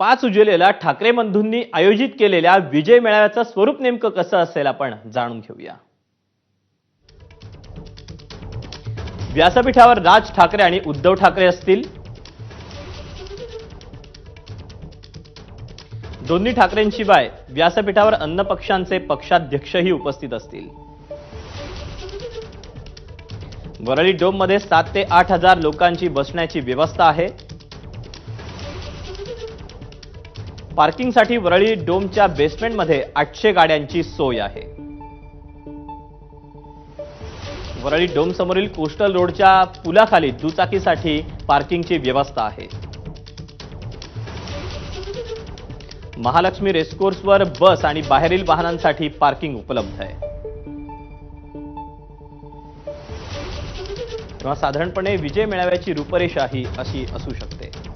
पाच उजलेला ठाकरे बंधूंनी आयोजित केलेल्या विजय मेळाव्याचं स्वरूप नेमकं कसं असेल आपण जाणून घेऊया. व्यासपीठावर राज ठाकरे आणि उद्धव ठाकरे असतील. दोन्ही ठाकरेंशिवाय व्यासपीठावर अन्न पक्षांचे पक्षाध्यक्षही उपस्थित असतील. वरळी डोममध्ये सात ते आठ हजार लोकांची बसण्याची व्यवस्था आहे. पार्किंगसाठी वरळी डोमच्या बेसमेंटमध्ये आठशे गाड्यांची सोय आहे. वरळी डोम समोरील कोस्टल रोडच्या पुलाखाली दुचाकीसाठी पार्किंगची व्यवस्था आहे. महालक्ष्मी रेसकोर्सवर बस आणि बाहेरील वाहनांसाठी पार्किंग उपलब्ध आहे. तेव्हा साधारणपणे विजय मेळाव्याची रूपरेषा ही अशी असू शकते.